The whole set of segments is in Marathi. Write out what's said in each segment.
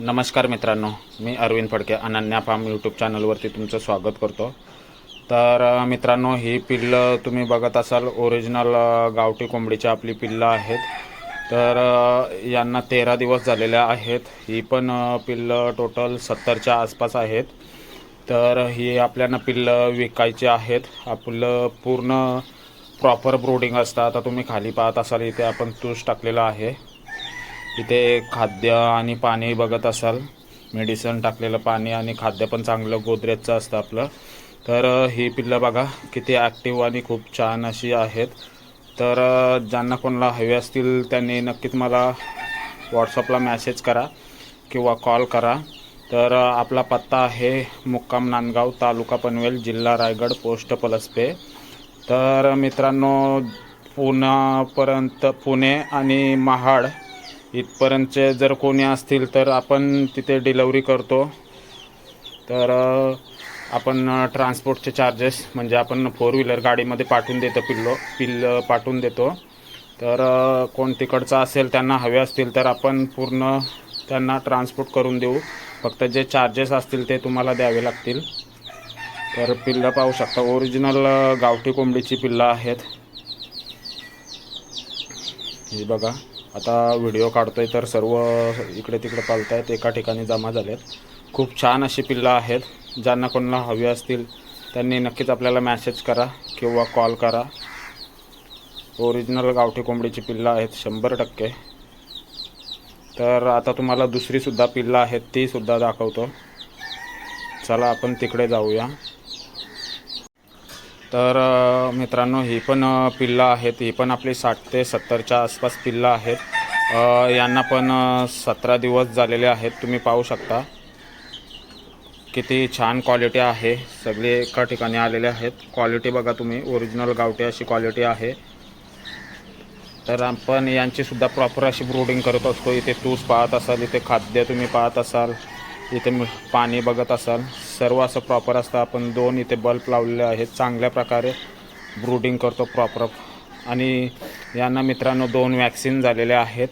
नमस्कार मित्रांनो मी अरविंद फडके अनन्या फार्म यूट्यूब चॅनलवरती तुमचं स्वागत करतो. तर मित्रांनो ही पिल्लं तुम्ही बघत असाल ओरिजिनल गावठी कोंबडीची आपली पिल्लं आहेत. तर यांना तेरा दिवस झालेले आहेत. ही पण पिल्लं टोटल सत्तरच्या आसपास आहेत. तर ही आपल्याला पिल्लं विकायची आहेत. आपलं पूर्ण प्रॉपर ब्रोडिंग असतं. आता तुम्ही खाली पाहत असाल इथे आपण तूस टाकलेलं आहे. इथे खाद्य आणि पाणी बघत असाल. मेडिसन टाकलेलं पाणी आणि खाद्य पण चांगलं गोदरेजचं असतं आपलं. तर ही पिल्लं बघा किती ॲक्टिव्ह आणि खूप छान अशी आहेत. तर ज्यांना कोणाला हवे असतील त्यांनी नक्कीच मला व्हॉट्सअपला मॅसेज करा किंवा कॉल करा. तर आपला पत्ता आहे मुक्काम नांदगाव तालुका पनवेल जिल्हा रायगड पोस्ट पलसपे तर मित्रांनो पुण्यापर्यंत पुणे आणि महाड इथपर्यंतचे जर कोणी असतील तर आपण तिथे डिलेवरी करतो. तर आपण ट्रान्सपोर्टचे चार्जेस म्हणजे आपण फोर व्हीलर गाडीमध्ये पाठवून देतो पिल्लो पिल्ल पाठवून देतो. तर कोण तिकडचं असेल त्यांना हवे असतील तर आपण पूर्ण त्यांना ट्रान्सपोर्ट करून देऊ. फक्त जे चार्जेस असतील ते तुम्हाला द्यावे लागतील. तर पिल्लं पाहू शकता ओरिजिनल गावठी कोंबडीची पिल्लं आहेत. हे बघा. आता व्हिडिओ काढतोय तर सर्व इकडे तिकडे पालतायत एका ठिकाणी जमा झालेत. खूप छान अशी पिल्लं आहेत. ज्यांना कोणाला हवी असतील त्यांनी नक्कीच आपल्याला मॅसेज करा किंवा कॉल करा. ओरिजिनल गावठी कोंबडीची पिल्लं आहेत शंभर टक्के. तर आता तुम्हाला दुसरीसुद्धा पिल्लं आहेत तीसुद्धा दाखवतो. चला आपण तिकडे जाऊया. तर मित्रांनो ही पण पिल्लं आहेत. ही पण आपली साठ ते सत्तरच्या आसपास पिल्लं आहेत. यांना पण सतरा दिवस झालेले आहेत. तुम्ही पाहू शकता. किती छान क्वालिटी आहे. सगळे एका ठिकाणी आलेले आहेत. क्वालिटी बघा तुम्ही. ओरिजिनल गावठी अशी क्वालिटी आहे. तर आपण यांचीसुद्धा प्रॉपर अशी ब्रोडिंग करत असतो. इथे तूस पाहत असाल इथे खाद्य तुम्ही पाहत असाल इथे पाणी बघत असाल. सर्व असं प्रॉपर असतं. आपण दोन इथे बल्ब लावलेले आहेत. चांगल्या प्रकारे ब्रूडिंग करतो प्रॉपर आणि यांना मित्रांनो दोन वॅक्सिन झालेले आहेत.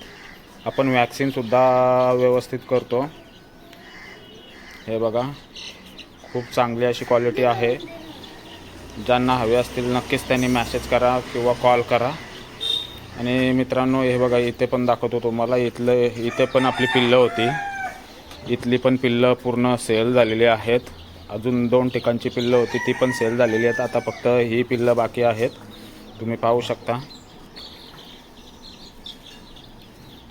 आपण वॅक्सिनसुद्धा व्यवस्थित करतो. हे बघा. खूप चांगली अशी क्वालिटी आहे. ज्यांना हवे असतील नक्कीच त्यांनी मॅसेज करा किंवा कॉल करा. आणि मित्रांनो हे बघा इथे पण दाखवतो तुम्हाला. इथलं इथे पण आपली पिल्लं होती. इथली पण पिल्लं पूर्ण सेल झालेली आहेत. अजून दोन ठिकाणची पिल्लं होती ती पण सेल झालेली आहेत. आता फक्त ही पिल्लं बाकी आहेत. तुम्ही पाहू शकता.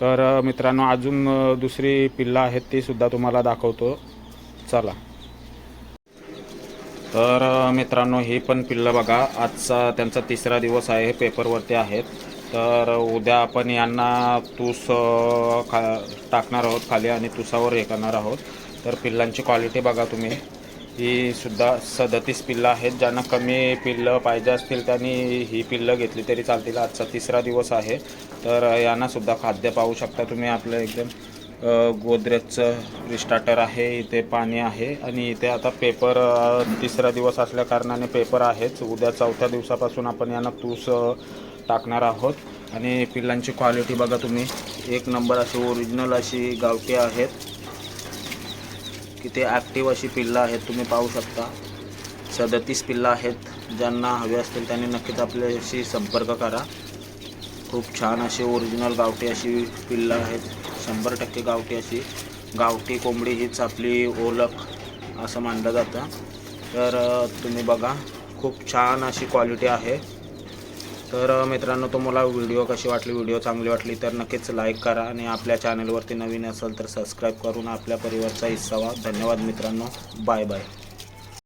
तर मित्रांनो अजून दुसरी पिल्लं आहेत ती सुद्धा तुम्हाला दाखवतो. चला. तर मित्रांनो ही पण पिल्लं बघा. आजचा त्यांचा तिसरा दिवस आहे पेपरवरती आहेत. तर उद्या आपण यांना तूस खा टाकणार आहोत खाली आणि तुसावर हे करणार आहोत. तर पिल्लांची क्वालिटी बघा तुम्ही. ही सुद्धा सदतीस पिल्लं आहेत. ज्यांना कमी पिल्लं पाहिजे असतील त्यांनी ही पिल्लं घेतली तरी चालतील. आजचा तिसरा दिवस आहे. तर यांनासुद्धा खाद्य पाहू शकता तुम्ही आपलं एकदम. गोदरेजचं रिस्टार्टर आहे. इथे पाणी आहे. आणि इथे आता पेपर तिसरा दिवस असल्या कारणाने पेपर आहेच. उद्या चौथ्या दिवसापासून आपण यांना तूस टाकणार आहोत. आणि पिल्लांची क्वालिटी बघा तुम्ही. एक नंबर अशी ओरिजिनल अशी गावठी आहेत. किती ॲक्टिव्ह अशी पिल्लं आहेत तुम्ही पाहू शकता. सदतीस पिल्लं आहेत. ज्यांना हवे असतील त्यांनी नक्कीच आपल्याशी संपर्क करा. खूप छान अशी ओरिजिनल गावठी अशी पिल्लं आहेत. शंभर टक्के गावठी अशी. गावठी कोंबडी हीच आपली ओळख असं मानलं जातं. तर तुम्ही बघा. खूप छान अशी क्वालिटी आहे. तर मित्रांनो तुम्हाला व्हिडिओ कशी वाटली व्हिडिओ चांगली वाटली तर नक्कीच लाईक करा आणि आपल्या चॅनलवरती नवीन असेल तर सबस्क्राईब करून आपल्या परिवारचा हिस्सा व्हा. धन्यवाद मित्रांनो. Bye bye.